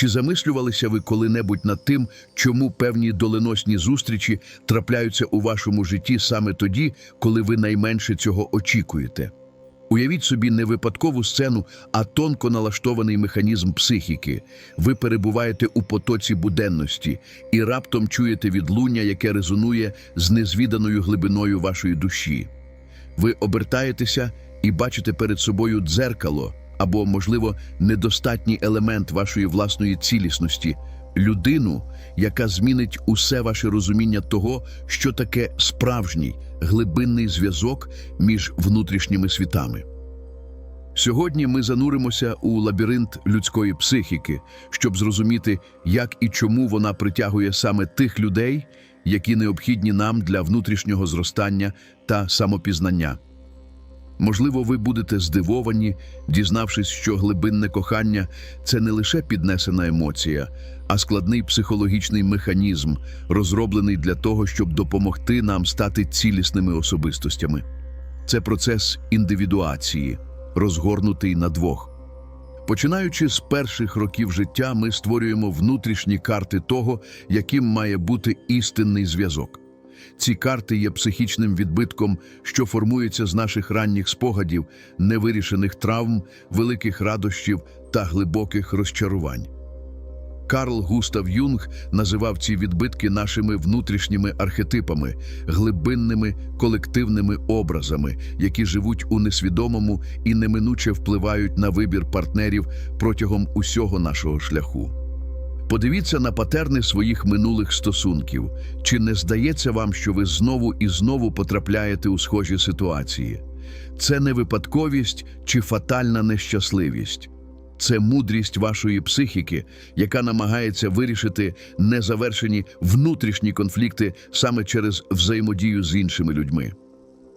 Чи замислювалися ви коли-небудь над тим, чому певні доленосні зустрічі трапляються у вашому житті саме тоді, коли ви найменше цього очікуєте? Уявіть собі не випадкову сцену, а тонко налаштований механізм психіки. Ви перебуваєте у потоці буденності і раптом чуєте відлуння, яке резонує з незвіданою глибиною вашої душі. Ви обертаєтеся і бачите перед собою дзеркало або, можливо, недостатній елемент вашої власної цілісності людину, яка змінить усе ваше розуміння того, що таке справжній глибинний зв'язок між внутрішніми світами. Сьогодні ми зануримося у лабіринт людської психіки, щоб зрозуміти, як і чому вона притягує саме тих людей, які необхідні нам для внутрішнього зростання та самопізнання. Можливо, ви будете здивовані, дізнавшись, що глибинне кохання це не лише піднесена емоція, а складний психологічний механізм, розроблений для того, щоб допомогти нам стати цілісними особистостями. Це процес індивідуації, розгорнутий на двох. Починаючи з перших років життя, ми створюємо внутрішні карти того, яким має бути істинний зв'язок. Ці карти є психічним відбитком, що формується з наших ранніх спогадів, невирішених травм, великих радощів та глибоких розчарувань. Карл Густав Юнг називав ці відбитки нашими внутрішніми архетипами, глибинними колективними образами, які живуть у несвідомому і неминуче впливають на вибір партнерів протягом усього нашого шляху. Подивіться на патерни своїх минулих стосунків. Чи не здається вам, що ви знову і знову потрапляєте у схожі ситуації? Це не випадковість чи фатальна нещасливість. Це мудрість вашої психіки, яка намагається вирішити незавершені внутрішні конфлікти саме через взаємодію з іншими людьми.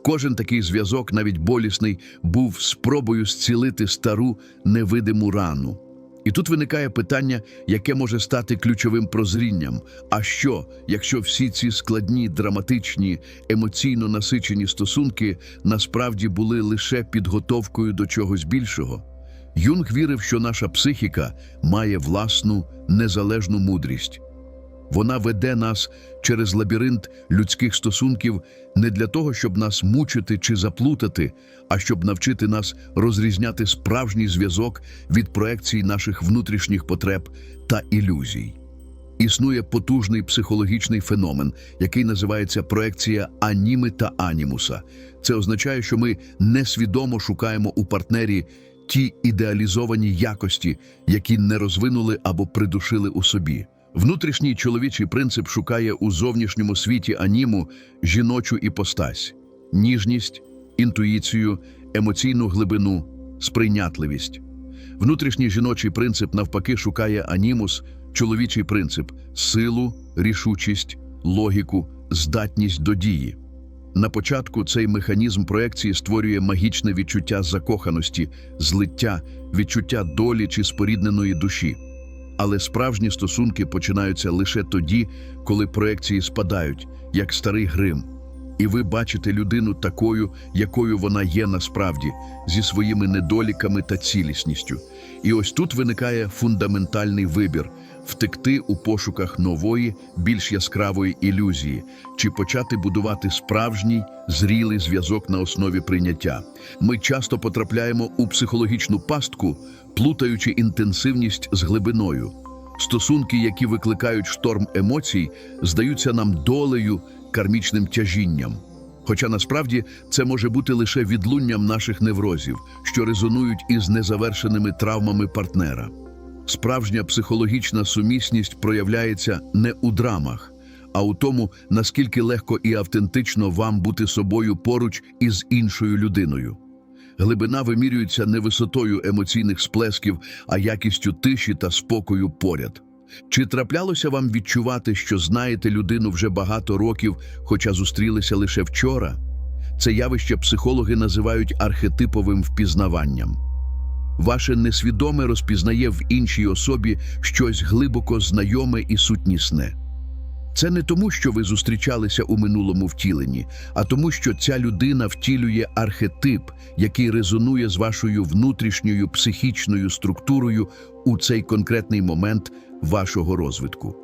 Кожен такий зв'язок, навіть болісний, був спробою зцілити стару невидиму рану. І тут виникає питання, яке може стати ключовим прозрінням. А що, якщо всі ці складні, драматичні, емоційно насичені стосунки насправді були лише підготовкою до чогось більшого? Юнг вірив, що наша психіка має власну незалежну мудрість. Вона веде нас через лабіринт людських стосунків не для того, щоб нас мучити чи заплутати, а щоб навчити нас розрізняти справжній зв'язок від проекцій наших внутрішніх потреб та ілюзій. Існує потужний психологічний феномен, який називається проекція аніми та анімуса. Це означає, що ми несвідомо шукаємо у партнері ті ідеалізовані якості, які не розвинули або придушили у собі. Внутрішній чоловічий принцип шукає у зовнішньому світі аніму жіночу іпостась, ніжність, інтуїцію, емоційну глибину, сприйнятливість. Внутрішній жіночий принцип навпаки шукає анімус, чоловічий принцип силу, рішучість, логіку, здатність до дії. На початку цей механізм проекції створює магічне відчуття закоханості, злиття, відчуття долі чи спорідненої душі. Але справжні стосунки починаються лише тоді, коли проекції спадають, як старий грим. І ви бачите людину такою, якою вона є насправді, зі своїми недоліками та цілісністю. І ось тут виникає фундаментальний вибір втекти у пошуках нової, більш яскравої ілюзії, чи почати будувати справжній, зрілий зв'язок на основі прийняття. Ми часто потрапляємо у психологічну пастку, плутаючи інтенсивність з глибиною. Стосунки, які викликають шторм емоцій, здаються нам долею, кармічним тяжінням. Хоча насправді це може бути лише відлунням наших неврозів, що резонують із незавершеними травмами партнера. Справжня психологічна сумісність проявляється не у драмах, а у тому, наскільки легко і автентично вам бути собою поруч із іншою людиною. Глибина вимірюється не висотою емоційних сплесків, а якістю тиші та спокою поряд. Чи траплялося вам відчувати, що знаєте людину вже багато років, хоча зустрілися лише вчора? Це явище психологи називають архетиповим впізнаванням. Ваше несвідоме розпізнає в іншій особі щось глибоко знайоме і сутнісне. Це не тому, що ви зустрічалися у минулому втіленні, а тому, що ця людина втілює архетип, який резонує з вашою внутрішньою психічною структурою у цей конкретний момент вашого розвитку.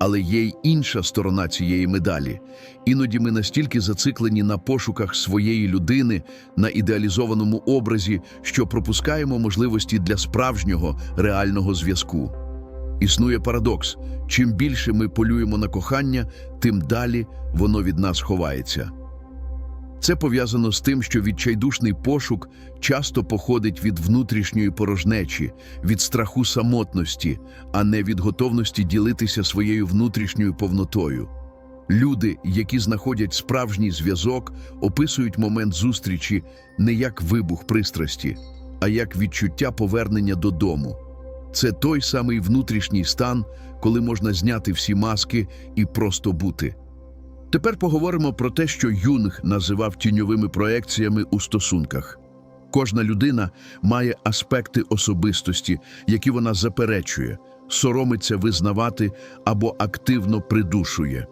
Але є й інша сторона цієї медалі. Іноді ми настільки зациклені на пошуках своєї людини, на ідеалізованому образі, що пропускаємо можливості для справжнього реального зв'язку. Існує парадокс: чим більше ми полюємо на кохання, тим далі воно від нас ховається. Це пов'язано з тим, що відчайдушний пошук часто походить від внутрішньої порожнечі, від страху самотності, а не від готовності ділитися своєю внутрішньою повнотою. Люди, які знаходять справжній зв'язок, описують момент зустрічі не як вибух пристрасті, а як відчуття повернення додому. Це той самий внутрішній стан, коли можна зняти всі маски і просто бути. Тепер поговоримо про те, що Юнг називав тіньовими проекціями у стосунках. Кожна людина має аспекти особистості, які вона заперечує, соромиться визнавати або активно придушує.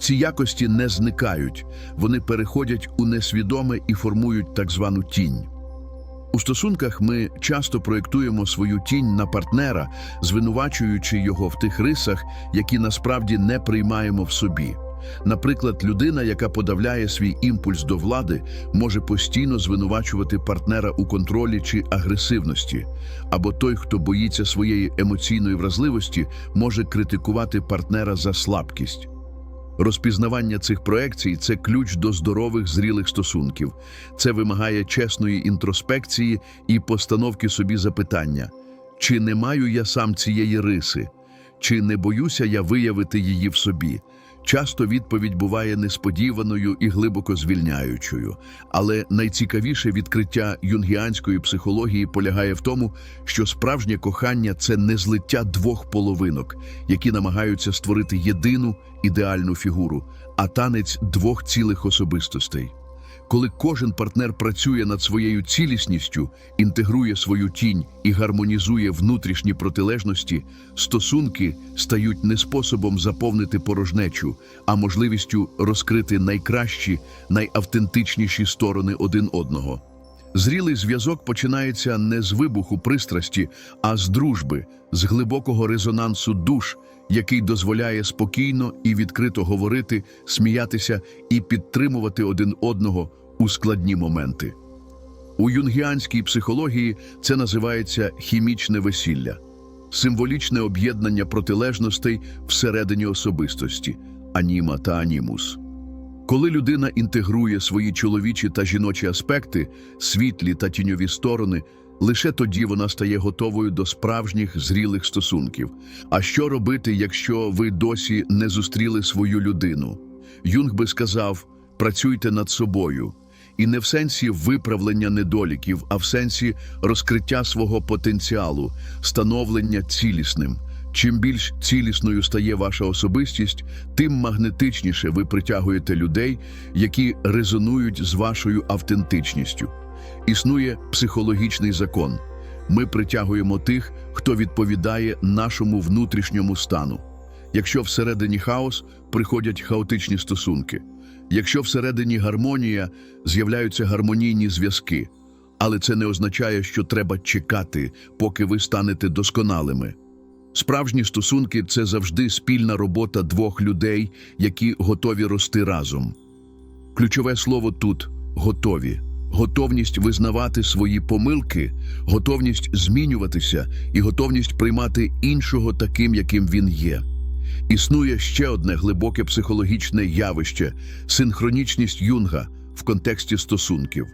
Ці якості не зникають, вони переходять у несвідоме і формують так звану тінь. У стосунках ми часто проєктуємо свою тінь на партнера, звинувачуючи його в тих рисах, які насправді не приймаємо в собі. Наприклад, людина, яка подавляє свій імпульс до влади, може постійно звинувачувати партнера у контролі чи агресивності, або той, хто боїться своєї емоційної вразливості, може критикувати партнера за слабкість. Розпізнавання цих проекцій це ключ до здорових зрілих стосунків. Це вимагає чесної інтроспекції і постановки собі запитання: чи не маю я сам цієї риси, чи не боюся я виявити її в собі. Часто відповідь буває несподіваною і глибоко звільняючою, але найцікавіше відкриття юнгіанської психології полягає в тому, що справжнє кохання це не злиття двох половинок, які намагаються створити єдину ідеальну фігуру, а танець двох цілих особистостей. Коли кожен партнер працює над своєю цілісністю, інтегрує свою тінь і гармонізує внутрішні протилежності, стосунки стають не способом заповнити порожнечу, а можливістю розкрити найкращі, найавтентичніші сторони один одного. Зрілий зв'язок починається не з вибуху пристрасті, а з дружби, з глибокого резонансу душ, який дозволяє спокійно і відкрито говорити, сміятися і підтримувати один одного у складні моменти. У юнгіанській психології це називається хімічне весілля, символічне об'єднання протилежностей всередині особистості аніма та анімус. Коли людина інтегрує свої чоловічі та жіночі аспекти, світлі та тіньові сторони, лише тоді вона стає готовою до справжніх зрілих стосунків. А що робити, якщо ви досі не зустріли свою людину? Юнг би сказав: працюйте над собою. І не в сенсі виправлення недоліків, а в сенсі розкриття свого потенціалу, становлення цілісним. Чим більш цілісною стає ваша особистість, тим магнетичніше ви притягуєте людей, які резонують з вашою автентичністю. Існує психологічний закон. Ми притягуємо тих, хто відповідає нашому внутрішньому стану. Якщо всередині хаос, приходять хаотичні стосунки. Якщо всередині гармонія, з'являються гармонійні зв'язки. Але це не означає, що треба чекати, поки ви станете досконалими. Справжні стосунки це завжди спільна робота двох людей, які готові рости разом. Ключове слово тут готові. Готовність визнавати свої помилки, готовність змінюватися і готовність приймати іншого таким, яким він є. Існує ще одне глибоке психологічне явище синхронічність юнга в контексті стосунків.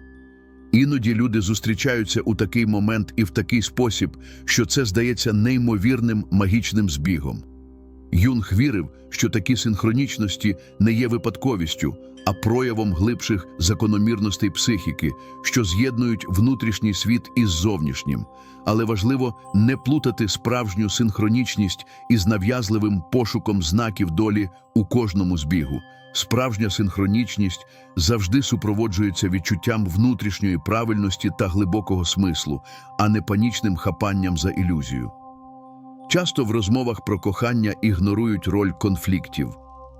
Іноді люди зустрічаються у такий момент і в такий спосіб, що це здається неймовірним магічним збігом. Юнг вірив, що такі синхронічності не є випадковістю, а проявом глибших закономірностей психіки, що з'єднують внутрішній світ із зовнішнім. Але важливо не плутати справжню синхронічність із нав'язливим пошуком знаків долі у кожному збігу. Справжня синхронічність завжди супроводжується відчуттям внутрішньої правильності та глибокого смислу, а не панічним хапанням за ілюзію. Часто в розмовах про кохання ігнорують роль конфліктів.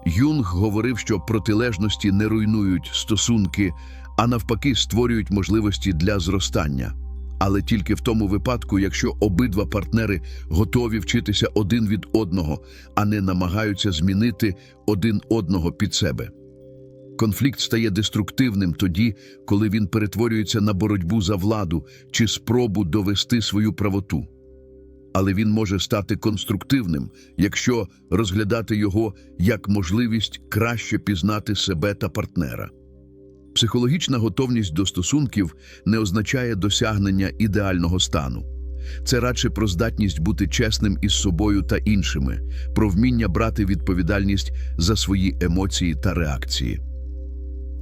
Юнг говорив, що протилежності не руйнують стосунки, а навпаки створюють можливості для зростання. Але тільки в тому випадку, якщо обидва партнери готові вчитися один від одного, а не намагаються змінити один одного під себе. Конфлікт стає деструктивним тоді, коли він перетворюється на боротьбу за владу чи спробу довести свою правоту. Але він може стати конструктивним, якщо розглядати його як можливість краще пізнати себе та партнера. Психологічна готовність до стосунків не означає досягнення ідеального стану. Це радше про здатність бути чесним із собою та іншими, про вміння брати відповідальність за свої емоції та реакції.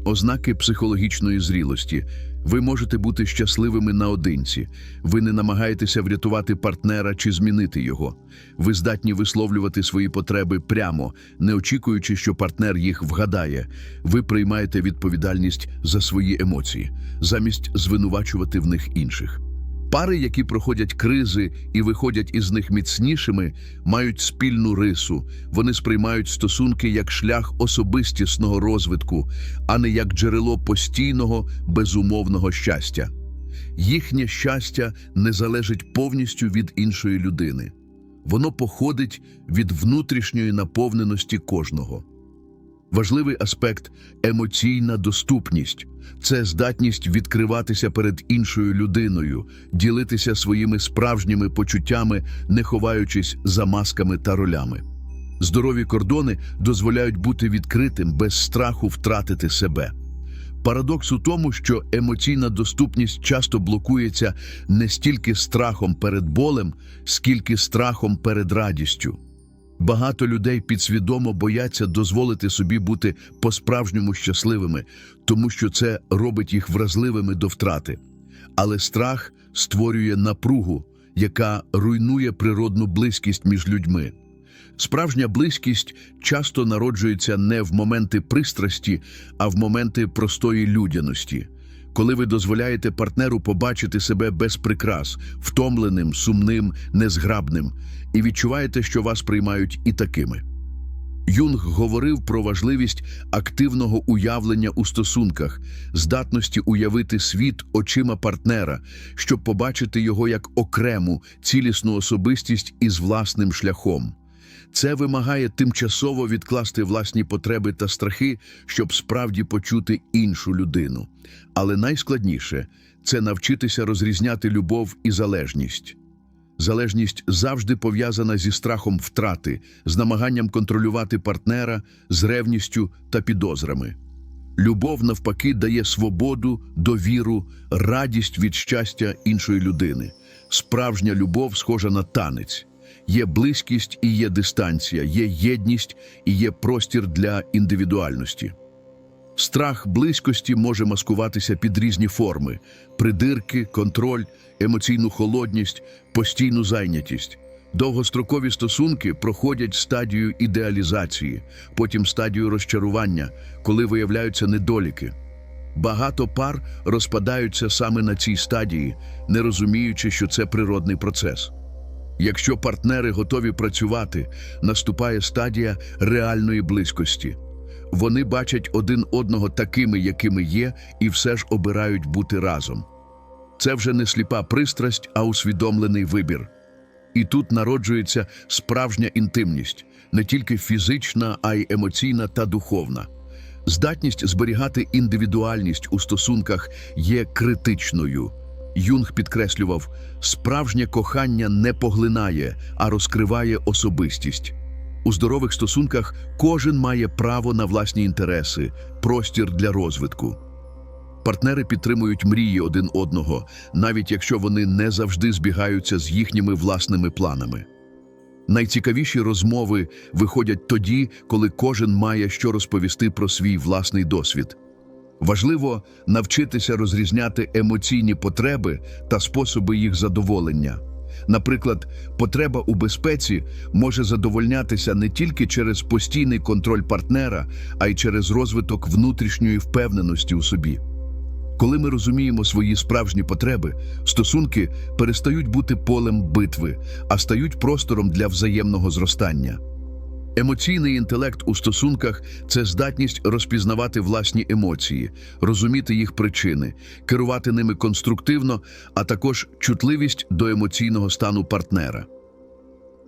Ознаки психологічної зрілості. Ви можете бути щасливими наодинці. Ви не намагаєтеся врятувати партнера чи змінити його. Ви здатні висловлювати свої потреби прямо, не очікуючи, що партнер їх вгадає. Ви приймаєте відповідальність за свої емоції, замість звинувачувати в них інших. Пари, які проходять кризи і виходять із них міцнішими, мають спільну рису. Вони сприймають стосунки як шлях особистісного розвитку, а не як джерело постійного, безумовного щастя. Їхнє щастя не залежить повністю від іншої людини. Воно походить від внутрішньої наповненості кожного. Важливий аспект емоційна доступність це здатність відкриватися перед іншою людиною, ділитися своїми справжніми почуттями, не ховаючись за масками та ролями. Здорові кордони дозволяють бути відкритим без страху втратити себе. Парадокс у тому, що емоційна доступність часто блокується не стільки страхом перед болем, скільки страхом перед радістю. Багато людей підсвідомо бояться дозволити собі бути по-справжньому щасливими, тому що це робить їх вразливими до втрати. Але страх створює напругу, яка руйнує природну близькість між людьми. Справжня близькість часто народжується не в моменти пристрасті, а в моменти простої людяності. Коли ви дозволяєте партнеру побачити себе без прикрас, втомленим, сумним, незграбним, і відчуваєте, що вас приймають і такими. Юнг говорив про важливість активного уявлення у стосунках, здатності уявити світ очима партнера, щоб побачити його як окрему, цілісну особистість із власним шляхом. Це вимагає тимчасово відкласти власні потреби та страхи, щоб справді почути іншу людину. Але найскладніше це навчитися розрізняти любов і залежність. Залежність завжди пов'язана зі страхом втрати, з намаганням контролювати партнера, з ревністю та підозрами. Любов, навпаки, дає свободу, довіру, радість від щастя іншої людини. Справжня любов схожа на танець. Є близькість і є дистанція, є єдність і є простір для індивідуальності. Страх близькості може маскуватися під різні форми: придирки, контроль, емоційну холодність, постійну зайнятість. Довгострокові стосунки проходять стадію ідеалізації, потім стадію розчарування, коли виявляються недоліки. Багато пар розпадаються саме на цій стадії, не розуміючи, що це природний процес. Якщо партнери готові працювати, наступає стадія реальної близькості. Вони бачать один одного такими, якими є, і все ж обирають бути разом. Це вже не сліпа пристрасть, а усвідомлений вибір. І тут народжується справжня інтимність, не тільки фізична, а й емоційна та духовна. Здатність зберігати індивідуальність у стосунках є критичною. Юнг підкреслював, справжнє кохання не поглинає, а розкриває особистість. У здорових стосунках кожен має право на власні інтереси, простір для розвитку. Партнери підтримують мрії один одного, навіть якщо вони не завжди збігаються з їхніми власними планами. Найцікавіші розмови виходять тоді, коли кожен має що розповісти про свій власний досвід. Важливо навчитися розрізняти емоційні потреби та способи їх задоволення. Наприклад, потреба у безпеці може задовольнятися не тільки через постійний контроль партнера, а й через розвиток внутрішньої впевненості у собі. Коли ми розуміємо свої справжні потреби, стосунки перестають бути полем битви, а стають простором для взаємного зростання. Емоційний інтелект у стосунках це здатність розпізнавати власні емоції, розуміти їх причини, керувати ними конструктивно, а також чутливість до емоційного стану партнера.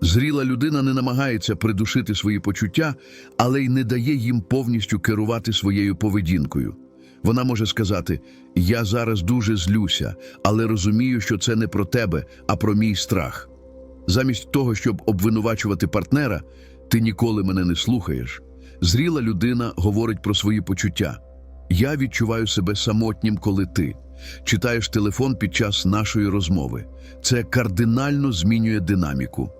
Зріла людина не намагається придушити свої почуття, але й не дає їм повністю керувати своєю поведінкою. Вона може сказати: Я зараз дуже злюся, але розумію, що це не про тебе, а про мій страх. Замість того, щоб обвинувачувати партнера, ти ніколи мене не слухаєш. Зріла людина говорить про свої почуття. Я відчуваю себе самотнім, коли ти читаєш телефон під час нашої розмови. Це кардинально змінює динаміку.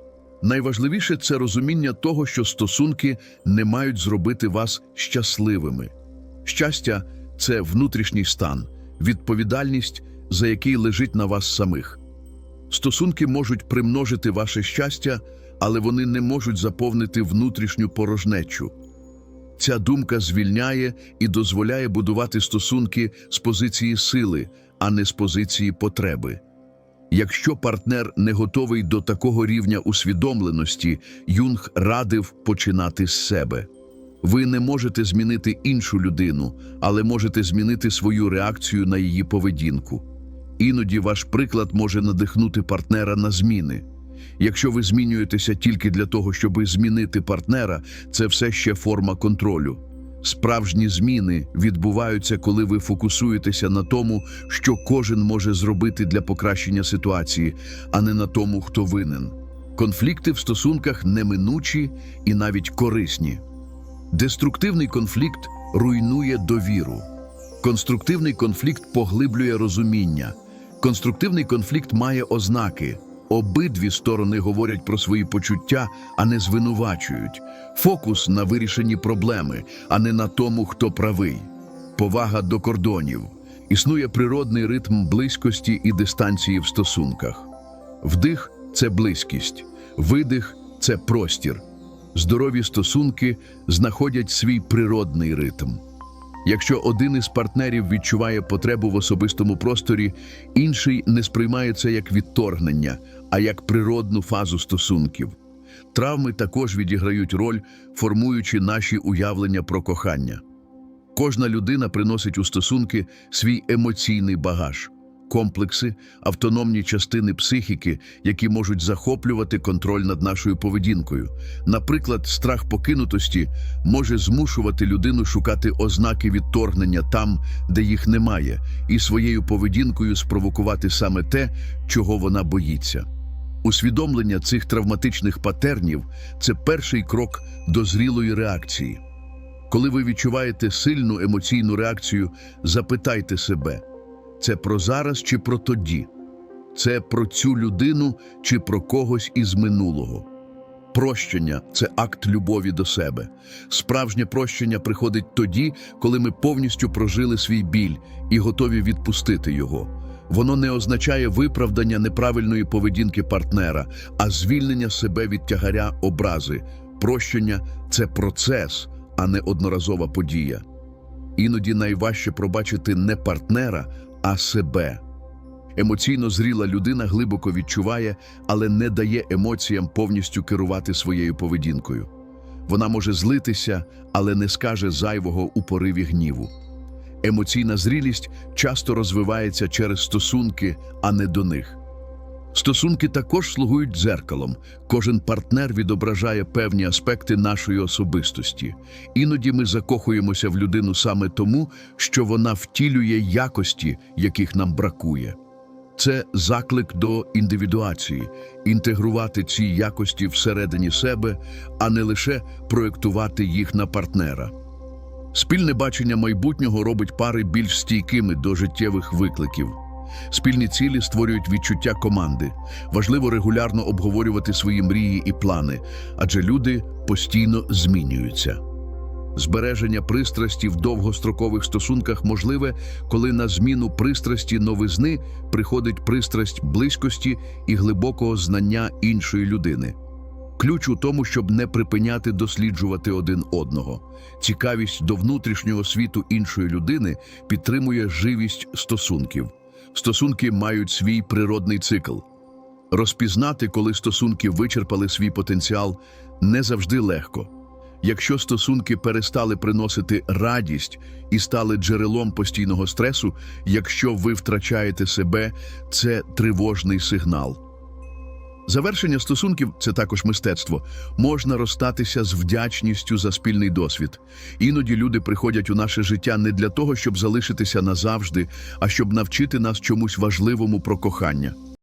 Найважливіше це розуміння того, що стосунки не мають зробити вас щасливими. Щастя це внутрішній стан, відповідальність, за який лежить на вас самих. Стосунки можуть примножити ваше щастя, але вони не можуть заповнити внутрішню порожнечу. Ця думка звільняє і дозволяє будувати стосунки з позиції сили, а не з позиції потреби. Якщо партнер не готовий до такого рівня усвідомленості, Юнг радив починати з себе. Ви не можете змінити іншу людину, але можете змінити свою реакцію на її поведінку. Іноді ваш приклад може надихнути партнера на зміни. Якщо ви змінюєтеся тільки для того, щоб змінити партнера, це все ще форма контролю. Справжні зміни відбуваються, коли ви фокусуєтеся на тому, що кожен може зробити для покращення ситуації, а не на тому, хто винен. Конфлікти в стосунках неминучі і навіть корисні. Деструктивний конфлікт руйнує довіру. Конструктивний конфлікт поглиблює розуміння. Конструктивний конфлікт має ознаки. Обидві сторони говорять про свої почуття, а не звинувачують. Фокус на вирішенні проблеми, а не на тому, хто правий. Повага до кордонів. Існує природний ритм близькості і дистанції в стосунках. Вдих це близькість, видих це простір. Здорові стосунки знаходять свій природний ритм. Якщо один із партнерів відчуває потребу в особистому просторі, інший не сприймає це як відторгнення, а як природну фазу стосунків. Травми також відіграють роль, формуючи наші уявлення про кохання. Кожна людина приносить у стосунки свій емоційний багаж, комплекси, автономні частини психіки, які можуть захоплювати контроль над нашою поведінкою. Наприклад, страх покинутості може змушувати людину шукати ознаки відторгнення там, де їх немає, і своєю поведінкою спровокувати саме те, чого вона боїться. Усвідомлення цих травматичних патернів це перший крок до зрілої реакції. Коли ви відчуваєте сильну емоційну реакцію, запитайте себе: це про зараз чи про тоді? Це про цю людину чи про когось із минулого? Прощення це акт любові до себе. Справжнє прощення приходить тоді, коли ми повністю прожили свій біль і готові відпустити його. Воно не означає виправдання неправильної поведінки партнера, а звільнення себе від тягаря образи. Прощення це процес, а не одноразова подія. Іноді найважче пробачити не партнера, а себе. Емоційно зріла людина глибоко відчуває, але не дає емоціям повністю керувати своєю поведінкою. Вона може злитися, але не скаже зайвого у пориві гніву. Емоційна зрілість часто розвивається через стосунки, а не до них. Стосунки також слугують дзеркалом. Кожен партнер відображає певні аспекти нашої особистості. Іноді ми закохуємося в людину саме тому, що вона втілює якості, яких нам бракує. Це заклик до індивідуації, інтегрувати ці якості всередині себе, а не лише проєктувати їх на партнера. Спільне бачення майбутнього робить пари більш стійкими до життєвих викликів. Спільні цілі створюють відчуття команди. Важливо регулярно обговорювати свої мрії і плани, адже люди постійно змінюються. Збереження пристрасті в довгострокових стосунках можливе, коли на зміну пристрасті новизни приходить пристрасть близькості і глибокого знання іншої людини. Ключ у тому, щоб не припиняти досліджувати один одного. Цікавість до внутрішнього світу іншої людини підтримує живість стосунків. Стосунки мають свій природний цикл. Розпізнати, коли стосунки вичерпали свій потенціал, не завжди легко. Якщо стосунки перестали приносити радість і стали джерелом постійного стресу, якщо ви втрачаєте себе, це тривожний сигнал. Завершення стосунків це також мистецтво. Можна розстатися з вдячністю за спільний досвід. Іноді люди приходять у наше життя не для того, щоб залишитися назавжди, а щоб навчити нас чомусь важливому про кохання.